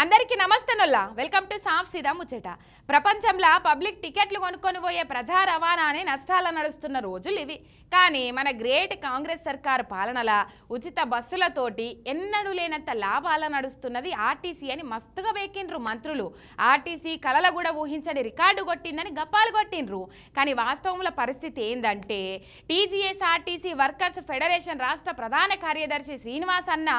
అందరికీ నమస్తనుల్లా. Welcome to సాఫ్ సీదా ముచ్చట. ప్రపంచంలో పబ్లిక్ టికెట్లు కొనుక్కొని పోయే ప్రజా రవాణాని నష్టాల నడుస్తున్న రోజులు ఇవి. కానీ మన గ్రేట్ కాంగ్రెస్ సర్కార్ పాలనల ఉచిత బస్సులతోటి ఎన్నడూ లేనంత లాభాల నడుస్తున్నది ఆర్టీసీ అని మస్తుగా వేకిండ్రు మంత్రులు. ఆర్టీసీ కళల కూడా ఊహించని రికార్డు కొట్టిందని గప్పాలు కొట్టిండ్రు. కానీ వాస్తవంలో పరిస్థితి ఏందంటే టీజీఎస్ ఆర్టీసీ వర్కర్స్ ఫెడరేషన్ రాష్ట్ర ప్రధాన కార్యదర్శి శ్రీనివాస్ అన్న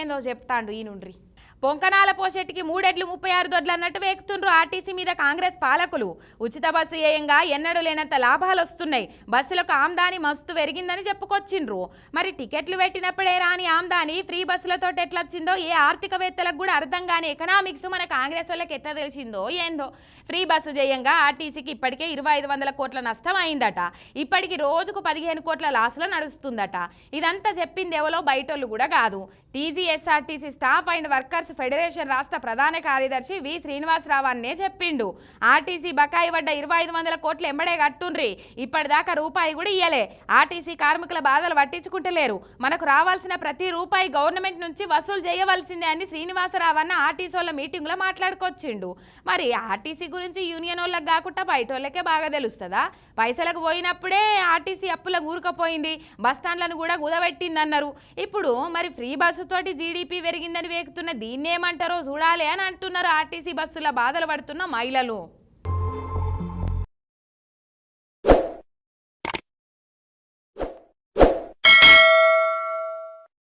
ఏందో చెప్తాండు ఈ నుండ్రి పొంకనాల పోషెట్టికి మూడెడ్లు ముప్పై ఆరు దొడ్లు అన్నట్టు వేకుతుండ్రు ఆర్టీసీ మీద కాంగ్రెస్ పాలకులు. ఉచిత బస్సు ఏయంగా ఎన్నడూ లేనంత లాభాలు వస్తున్నాయి బస్సులకు ఆమ్దాని మస్తు పెరిగిందని చెప్పుకొచ్చిండ్రు. మరి టికెట్లు పెట్టినప్పుడే రాని ఆమ్దాని ఫ్రీ బస్సులతో ఎట్లొచ్చిందో ఏ ఆర్థికవేత్తలకు కూడా అర్థం కాని ఎకనామిక్స్ మన కాంగ్రెస్ వాళ్ళకి ఎట్లా తెలిసిందో ఏందో. ఫ్రీ బస్సు చేయంగా ఆర్టీసీకి ఇప్పటికే ఇరవై ఐదు వందల కోట్ల నష్టం అయిందట. ఇప్పటికి రోజుకు పదిహేను కోట్ల లాసులో నడుస్తుందట. ఇదంతా చెప్పింది ఎవలో బయటోళ్ళు కూడా కాదు. TGSRTC staff and workers federation రాష్ట్ర ప్రధాన కార్యదర్శి వి శ్రీనివాసరావు అన్నే చెప్పిండు. ఆర్టీసీ బకాయి పడ్డ ఇరవై ఐదు వందల కోట్లు ఎంబడే కట్టుండ్రి. ఇప్పటిదాకా రూపాయి కూడా ఇయ్యలే. ఆర్టీసీ కార్మికుల బాధలు పట్టించుకుంటలేరు. మనకు రావాల్సిన ప్రతి రూపాయి గవర్నమెంట్ నుంచి వసూలు చేయవలసిందే అని శ్రీనివాసరావు అన్న ఆర్టీసీ వాళ్ళ మీటింగ్లో మాట్లాడుకొచ్చిండు. మరి ఆర్టీసీ గురించి యూనియన్ వాళ్ళకి కాకుండా బయట వాళ్ళకే బాగా తెలుస్తుందా? పైసలకు పోయినప్పుడే ఆర్టీసీ అప్పుల ఊరుకపోయింది. బస్టాండ్లను కూడా కుదబెట్టిందన్నారు ఇప్పుడు మరి ఫ్రీ బస్సుతోటి జీడిపి పెరిగింది వేకుతున్న దీన్నేమంటారో చూడాలి అని అంటున్నారు ఆర్టీసీ బస్సుల బాధలు పడుతున్న మహిళలు.